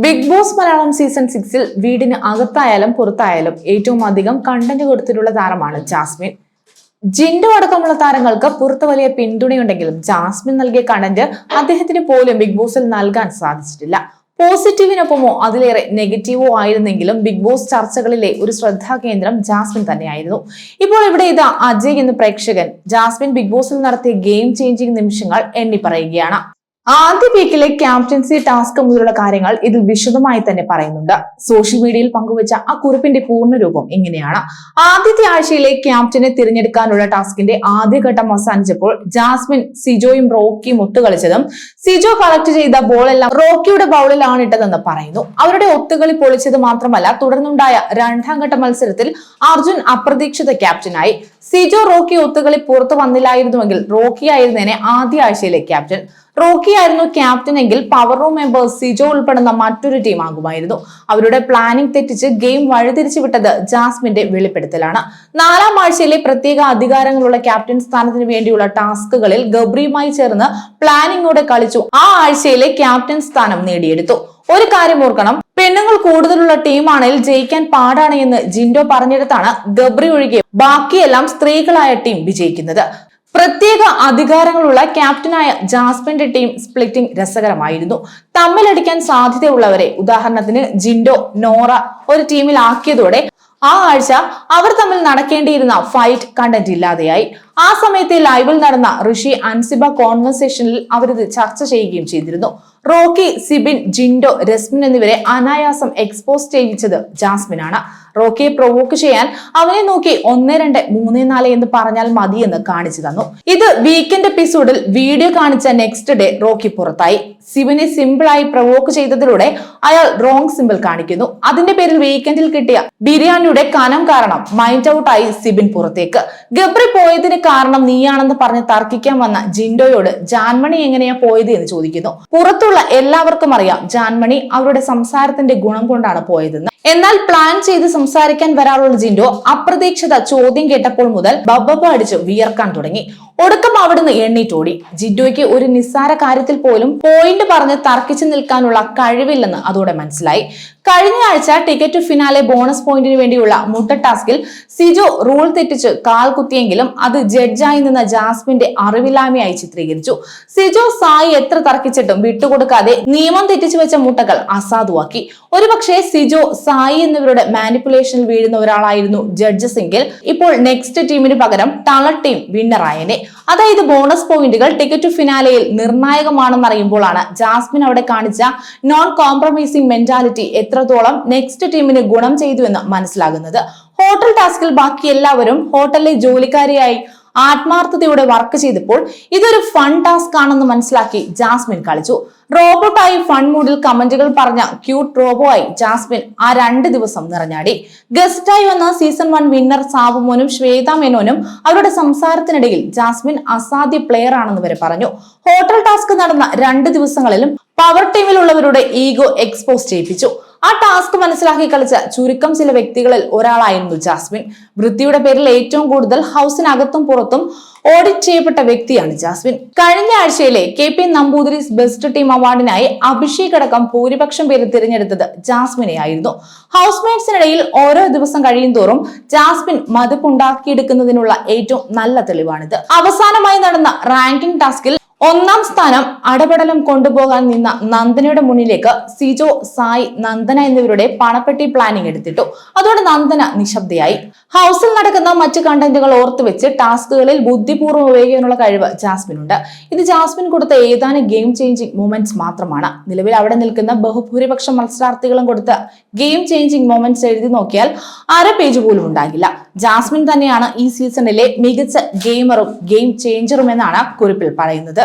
Big boss Malayalam season സിക്സിൽ വീടിന് അകത്തായാലും പുറത്തായാലും ഏറ്റവും അധികം കണ്ടന്റ് കൊടുത്തിട്ടുള്ള താരമാണ് ജാസ്മിൻ. ജിൻഡോ അടക്കമുള്ള താരങ്ങൾക്ക് പുറത്ത് വലിയ പിന്തുണയുണ്ടെങ്കിലും ജാസ്മിൻ നൽകിയ കണ്ടന്റ് അദ്ദേഹത്തിന് പോലും ബിഗ് ബോസിൽ നൽകാൻ സാധിച്ചിട്ടില്ല. പോസിറ്റീവിനൊപ്പമോ അതിലേറെ നെഗറ്റീവോ ആയിരുന്നെങ്കിലും ബിഗ് ബോസ് ചർച്ചകളിലെ ഒരു ശ്രദ്ധാകേന്ദ്രം ജാസ്മിൻ തന്നെയായിരുന്നു. ഇപ്പോൾ ഇവിടെ ഇതാ അജയ് എന്ന പ്രേക്ഷകൻ ജാസ്മിൻ ബിഗ് ബോസിൽ നടത്തിയ ഗെയിം ചേഞ്ചിങ് നിമിഷങ്ങൾ എണ്ണി പറയുകയാണ്. ആദ്യ വീക്കിലെ ക്യാപ്റ്റൻസി ടാസ്ക് മുതലുള്ള കാര്യങ്ങൾ ഇതിൽ വിശദമായി തന്നെ പറയുന്നുണ്ട്. സോഷ്യൽ മീഡിയയിൽ പങ്കുവച്ച ആ കുറിപ്പിന്റെ പൂർണരൂപം ഇങ്ങനെയാണ് ആദ്യത്തെ ആഴ്ചയിലെ ക്യാപ്റ്റനെ തിരഞ്ഞെടുക്കാനുള്ള ടാസ്കിന്റെ ആദ്യഘട്ടം അവസാനിച്ചപ്പോൾ ജാസ്മിൻ സിജോയും റോക്കിയും ഒത്തുകളിച്ചതും സിജോ കളക്ട് ചെയ്ത ബോളെല്ലാം റോക്കിയുടെ ബൗളിലാണ് ഇട്ടതെന്ന് പറയുന്നു. അവരുടെ ഒത്തുകളി പൊളിച്ചത് മാത്രമല്ല തുടർന്നുണ്ടായ രണ്ടാം ഘട്ട മത്സരത്തിൽ അർജുൻ അപ്രതീക്ഷിത ക്യാപ്റ്റനായി. സിജോ റോക്കി ഒത്തുകളി പുറത്തു വന്നില്ലായിരുന്നുവെങ്കിൽ റോക്കി ആയിരുന്നേനെ ആദ്യ ആഴ്ചയിലെ ക്യാപ്റ്റൻ. റോക്കി ആയിരുന്നു ക്യാപ്റ്റൻ എങ്കിൽ പവർ റൂം മെമ്പേഴ്സ് സിജോ ഉൾപ്പെടുന്ന മറ്റൊരു ടീം ആകുമായിരുന്നു. അവരുടെ പ്ലാനിംഗ് തെറ്റിച്ച് ഗെയിം വഴിതിരിച്ചു വിട്ടത് ജാസ്മിന്റെ വെളിപ്പെടുത്തലാണ്. നാലാം ആഴ്ചയിലെ പ്രത്യേക അധികാരങ്ങളുള്ള ക്യാപ്റ്റൻ സ്ഥാനത്തിന് വേണ്ടിയുള്ള ടാസ്കുകളിൽ ഗബ്രിയുമായി ചേർന്ന് പ്ലാനിങ്ങോടെ കളിച്ചു. ആ ആഴ്ചയിലെ ക്യാപ്റ്റൻ സ്ഥാനം നേടിയെടുത്തു. ഒരു കാര്യം ഓർക്കണം പെണ്ണുങ്ങൾ കൂടുതലുള്ള ടീമാണെങ്കിൽ ജയിക്കാൻ പാടാണ് എന്ന് ജിൻഡോ പറഞ്ഞിടത്താണ് ഗബ്രി ഒഴികെ ബാക്കിയെല്ലാം സ്ത്രീകളായ ടീം വിജയിക്കുന്നത്. പ്രത്യേക അധികാരങ്ങളുള്ള ക്യാപ്റ്റനായ ജാസ്മിന്റെ ടീം സ്പ്ലിറ്റിംഗ് രസകരമായിരുന്നു. തമ്മിലടിക്കാൻ സാധ്യതയുള്ളവരെ ഉദാഹരണത്തിന് ജിൻഡോ നോറ ഒരു ടീമിലാക്കിയതോടെ ആ ആഴ്ച അവർ തമ്മിൽ നടക്കേണ്ടിയിരുന്ന ഫൈറ്റ് കണ്ടന്റ് ഇല്ലാതെയായി. ആ സമയത്തെ ലൈവിൽ നടന്ന ഋഷി അൻസിബ കോൺവെർസേഷനിൽ അവരിത് ചർച്ച ചെയ്യുകയും ചെയ്തിരുന്നു. റോക്കി സിബിൻ ജിൻഡോ രസ്മിൻ എന്നിവരെ അനായാസം എക്സ്പോസ് ചെയ്യിച്ചത് ജാസ്മിനാണ്. റോക്കിയെ പ്രൊവോക്ക് ചെയ്യാൻ അവനെ നോക്കി ഒന്ന് രണ്ട് മൂന്ന് നാല് എന്ന് പറഞ്ഞാൽ മതി എന്ന് കാണിച്ചു തന്നു. ഇത് വീക്കെൻഡ് എപ്പിസോഡിൽ വീഡിയോ കാണിച്ച നെക്സ്റ്റ് ഡേ റോക്കി പുറത്തായി. സിവിനെ സിമ്പിളായി പ്രൊവോക്ക് ചെയ്തതിലൂടെ അയാൾ റോങ് സിമ്പിൾ കാണിക്കുന്നു. അതിന്റെ പേരിൽ വീക്കെൻഡിൽ കിട്ടിയ ബിരിയാണിയുടെ കനം കാരണം മൈൻഡ് ഔട്ടായി സിബിൻ പുറത്തേക്ക്. ഗബ്രി പോയതിന് കാരണം നീയാണെന്ന് പറഞ്ഞ് തർക്കിക്കാൻ വന്ന ജിൻഡോയോട് ജാൻമണി എങ്ങനെയാ പോയത് എന്ന് ചോദിക്കുന്നു. പുറത്തുള്ള എല്ലാവർക്കും അറിയാം ജാൻമണി അവരുടെ സംസാരത്തിന്റെ ഗുണം കൊണ്ടാണ് പോയതെന്ന്. എന്നാൽ പ്ലാൻ ചെയ്ത് സംസാരിക്കാൻ വരാറുള്ള ജിൻഡോ അപ്രതീക്ഷിത ചോദ്യം കേട്ടപ്പോൾ മുതൽ ബബ്ബ അടിച്ച് വിയർക്കാൻ തുടങ്ങി. ഒടുക്കം അവിടുന്ന് എണ്ണീറ്റോടി. ജിൻഡോയ്ക്ക് ഒരു നിസ്സാര കാര്യത്തിൽ പോലും പോയിന്റ് പറഞ്ഞ് തർക്കിച്ചു നിൽക്കാനുള്ള കഴിവില്ലെന്ന് അതോടെ മനസ്സിലായി. കഴിഞ്ഞ ആഴ്ച ടിക്കറ്റ് ഫിനാലെ ബോണസ് പോയിന്റിന് വേണ്ടിയുള്ള മുട്ട ടാസ്കിൽ സിജു റൂൾ തെറ്റിച്ച് കാൽ കുത്തിയെങ്കിലും അത് ജഡ്ജായി നിന്ന ജാസ്മിന്റെ അറിവില്ലായ്മയായി ചിത്രീകരിച്ചു. സിജു സായി എത്ര തർക്കിച്ചിട്ടും വിട്ടുകൊടുക്കാതെ നിയമം തെറ്റിച്ചു വെച്ച മുട്ടകൾ അസാധുവാക്കി. ഒരുപക്ഷെ സിജു സായി എന്നിവരുടെ മാനിപ്പുലേഷനിൽ വീഴുന്ന ഒരാളായിരുന്നു ജഡ്ജസ് എങ്കിൽ ഇപ്പോൾ നെക്സ്റ്റ് ടീമിന് പകരം ടളർ ടീം വിന്നറായനെ അതായത് ബോണസ് പോയിന്റുകൾ ടിക്കറ്റ് ടു ഫിനാലയിൽ നിർണായകമാണെന്നറിയുമ്പോഴാണ് ജാസ്മിൻ അവിടെ കാണിച്ച നോൺ കോംപ്രമൈസിംഗ് മെന്റാലിറ്റി എത്രത്തോളം നെക്സ്റ്റ് ടീമിന് ഗുണം ചെയ്തു എന്ന് മനസ്സിലാകുന്നത് ഹോട്ടൽ ടാസ്കിൽ ബാക്കി എല്ലാവരും ഹോട്ടലിലെ ജോലിക്കാരിയായി ആത്മാർത്ഥതയോടെ വർക്ക് ചെയ്തപ്പോൾ ഇതൊരു ഫൺ ടാസ്ക് ആണെന്ന് മനസ്സിലാക്കി ജാസ്മിൻ കളിച്ചു. റോബോട്ടായി ഫൺ മൂഡിൽ കമന്റുകൾ പറഞ്ഞ ക്യൂട്ട് റോബോ ആയി ജാസ്മിൻ ആ രണ്ട് ദിവസം നിറഞ്ഞാടി. ഗസ്റ്റായി വന്ന സീസൺ വൺ വിന്നർ സാബുമോനും ശ്വേത മേനോനും അവരുടെ സംസാരത്തിനിടയിൽ ജാസ്മിൻ അസാധ്യ പ്ലെയർ ആണെന്ന് വരെ പറഞ്ഞു. ഹോട്ടൽ ടാസ്ക് നടന്ന രണ്ട് ദിവസങ്ങളിലും പവർ ടീമിലുള്ളവരുടെ ഈഗോ എക്സ്പോസ് ചെയ്യിപ്പിച്ചു. ആ ടാസ്ക് മനസ്സിലാക്കി കളിച്ച ചുരുക്കം ചില വ്യക്തികളിൽ ഒരാളായിരുന്നു ജാസ്മിൻ. വൃത്തിയുടെ പേരിൽ ഏറ്റവും കൂടുതൽ ഹൗസിനകത്തും പുറത്തും ഓഡിറ്റ് ചെയ്യപ്പെട്ട വ്യക്തിയാണ് ജാസ്മിൻ. കഴിഞ്ഞ ആഴ്ചയിലെ K P Namboothiri's best team അവാർഡിനായി Abhishek അടക്കം ഭൂരിപക്ഷം പേര് തിരഞ്ഞെടുത്തത് ജാസ്മിനെ ആയിരുന്നു ഹൗസ് മേറ്റ്സിനിടയിൽ ഓരോ ദിവസം കഴിയും തോറും ജാസ്മിൻ മതിപ്പുണ്ടാക്കിയെടുക്കുന്നതിനുള്ള ഏറ്റവും നല്ല തെളിവാണിത്. അവസാനമായി നടന്ന റാങ്കിംഗ് ടാസ്കിൽ ഒന്നാം സ്ഥാനം അടപടലം കൊണ്ടുപോകാൻ നിന്ന നന്ദനയുടെ മുന്നിലേക്ക് സിജോ സായി നന്ദന എന്നിവരുടെ പണപ്പെട്ടി പ്ലാനിംഗ് എടുത്തിട്ടു. അതോടെ നന്ദന നിശബ്ദയായി. ഹൗസിൽ നടക്കുന്ന മറ്റ് കണ്ടന്റുകൾ ഓർത്തുവെച്ച് ടാസ്കുകളിൽ ബുദ്ധിപൂർവം ഉപയോഗിക്കാനുള്ള കഴിവ് ജാസ്മിനുണ്ട്. ഇത് ജാസ്മിൻ കൊടുത്ത ഏതാനും ഗെയിം ചേഞ്ചിങ് മൂമെന്റ്സ് മാത്രമാണ്. നിലവിൽ അവിടെ നിൽക്കുന്ന ബഹുഭൂരിപക്ഷം മത്സരാർത്ഥികളും കൊടുത്ത ഗെയിം ചേഞ്ചിങ് മൂമെന്റ്സ് എഴുതി നോക്കിയാൽ അര പേജ് പോലും ഉണ്ടാകില്ല. ജാസ്മിൻ തന്നെയാണ് ഈ സീസണിലെ മികച്ച ഗെയിമറും ഗെയിം ചേഞ്ചറും എന്നാണ് കുറിപ്പിൽ പറയുന്നത്.